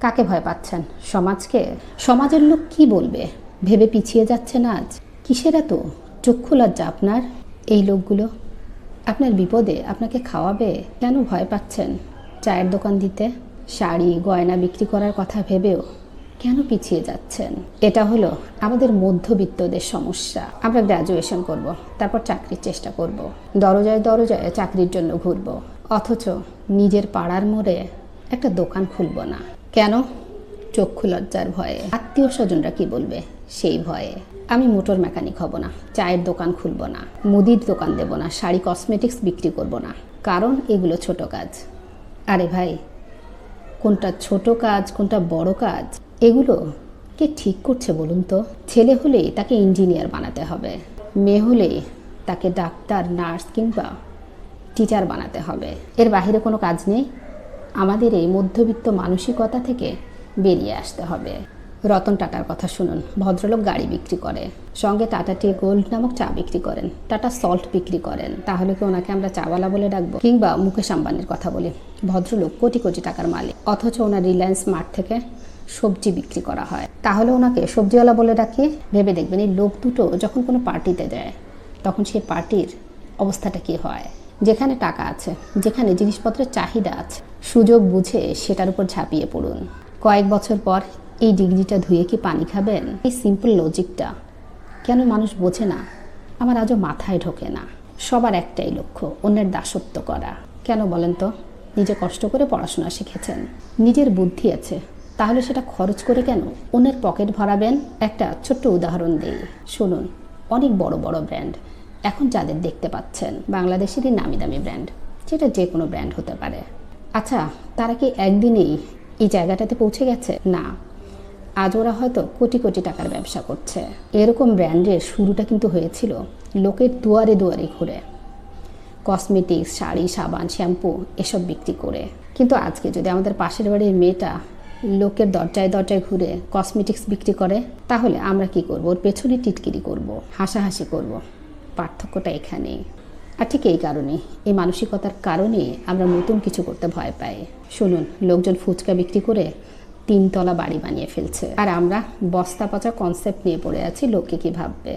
কাকে ভয় পাচ্ছেন? সমাজকে? সমাজের লোক কি বলবে? ভেবে পিছিয়ে যাচ্ছেন আজ? কিসের এত? চক্ষু লজ্জা আপনার? এই লোকগুলো? আপনার বিপদে আপনাকে খাওয়াবে? কেন ভয় পাচ্ছেন? চায়ের দোকান দিতে? শাড়ি, গয়না বিক্রি করার কথা ভেবেও কেন পিছিয়ে যাচ্ছেন? এটা হলো আমাদের মধ্যবিত্তদের সমস্যা। আমরা গ্র্যাজুয়েশন করব, তারপর চাকরির চেষ্টা করব। দরজায় দরজায় চাকরির জন্য ঘুরব। অথচ নিজের পাড়ার মোড়ে একটা দোকান খুলব না। কেন? চক্ষু লজ্জার ভয়ে। আত্মীয় স্বজনরা কি বলবে? সেই ভয়ে। আমি মোটর মেকানিক হব না, চায়ের দোকান খুলব না, মুদির দোকান দেব না, শাড়ি কসমেটিক্স বিক্রি করব না। কারণ এগুলো ছোট কাজ। আরে ভাই, কোনটা ছোট কাজ, কোনটা বড় কাজ? এগুলো কে ঠিক করছে বলুন তো? ছেলে হলেই তাকে ইঞ্জিনিয়ার বানাতে হবে। মেয়ে হলে তাকে ডাক্তার, নার্স কিংবা টিচার বানাতে হবে। এর বাইরে কোনো কাজ নেই? আমাদের এই মধ্যবিত্ত মানসিকতা থেকে বেরিয়ে আসতে হবে। রতন টাটার কথা শুনুন। ভদ্রলোক গাড়ি বিক্রি করে। সঙ্গে টাটা টি গোল্ড নামক চা বিক্রি করেন। টাটা সল্ট বিক্রি করেন। তাহলে কি ওনাকে আমরা চাওয়ালা বলে ডাকবো? কিংবা মুকেশ আম্বানির কথা বলি। ভদ্রলোক কোটি কোটি টাকার মালিক। অথচ ওনার রিলায়েন্স মার্ট থেকে সবজি বিক্রি করা হয়। তাহলে ওনাকে সবজিওয়ালা বলে ডাকি? ভেবে দেখবেন এই লোক দুটো যখন কোনো পার্টিতে যায় তখন সেই পার্টির অবস্থাটা কি হয়? যেখানে টাকা আছে, যেখানে জিনিসপত্রের চাহিদা আছে, সুযোগ বুঝে সেটার উপর ঝাঁপিয়ে পড়ুন। কয়েক বছর পর এই ডিগ্রিটা ধুয়ে কি পানি খাবেন? এই সিম্পল লজিকটা কেন মানুষ বোঝে না, আমার আজও মাথায় ঢোকে না। সবার একটাই লক্ষ্য, অন্যের দাসত্ব করা। কেন বলেন তো? নিজে কষ্ট করে পড়াশোনা শিখেছেন। নিজের বুদ্ধি আছে, তাহলে সেটা খরচ করে কেন? অন্যের পকেট ভরাবেন? একটা ছোট্ট উদাহরণ দিই। শুনুন, অনেক বড় বড় ব্র্যান্ড। এখন যাদের দেখতে পাচ্ছেন, বাংলাদেশেরই নামি দামি ব্র্যান্ড যেটা যে কোনো ব্র্যান্ড হতে পারে। আচ্ছা তারা কি একদিনেই এই জায়গাটাতে পৌঁছে গেছে? না। আজ ওরা হয়তো কোটি কোটি টাকার ব্যবসা করছে। এরকম ব্র্যান্ডের শুরুটা কিন্তু হয়েছিল লোকের দুয়ারে দুয়ারে ঘুরে। কসমেটিক্স শাড়ি, সাবান শ্যাম্পু এসব বিক্রি করে। কিন্তু আজকে যদি আমাদের পাশের বাড়ির মেয়েটা লোকের দরজায় দরজায় ঘুরে কসমেটিক্স বিক্রি করে, তাহলে আমরা কি করব? ওর পেছনে টিটকিরি করব, হাসাহাসি করব। পার্থক্যটা এখানেই আর ঠিক এই কারণে, এই মানসিকতার কারণে আমরা নতুন কিছু করতে ভয় পাই। শুনুন, লোকজন ফুচকা বিক্রি করে তিনতলা বাড়ি বানিয়ে ফেলছে। আর আমরা বস্তা পচা কনসেপ্ট নিয়ে পড়ে আছি, লোকে কী ভাববে?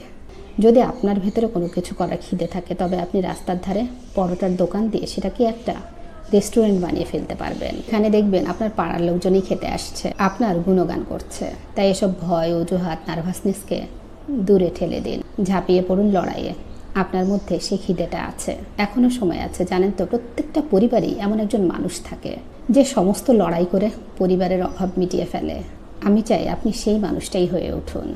যদি আপনার ভেতরে কোনো কিছু করার খিদে থাকে, তবে আপনি রাস্তার ধারে পরোটার দোকান দিয়ে সেটাকে একটা রেস্টুরেন্ট বানিয়ে ফেলতে পারবেন। এখানে দেখবেন আপনার পাড়ার লোকজনই খেতে আসছে। আপনার গুণগান করছে। তাই এসব ভয়, অজুহাত নার্ভাসনেসকে দূরে ঠেলে দিন। ঝাঁপিয়ে পড়ুন লড়াইয়ে। আপনার মধ্যে সেই খিদেটা আছে। এখনও সময় আছে, জানেন তো, প্রত্যেকটা পরিবারেই এমন একজন মানুষ থাকে, যে সমস্ত লড়াই করে পরিবারের অভাব মিটিয়ে ফেলে। আমি চাই আপনি সেই মানুষটাই হয়ে উঠুন।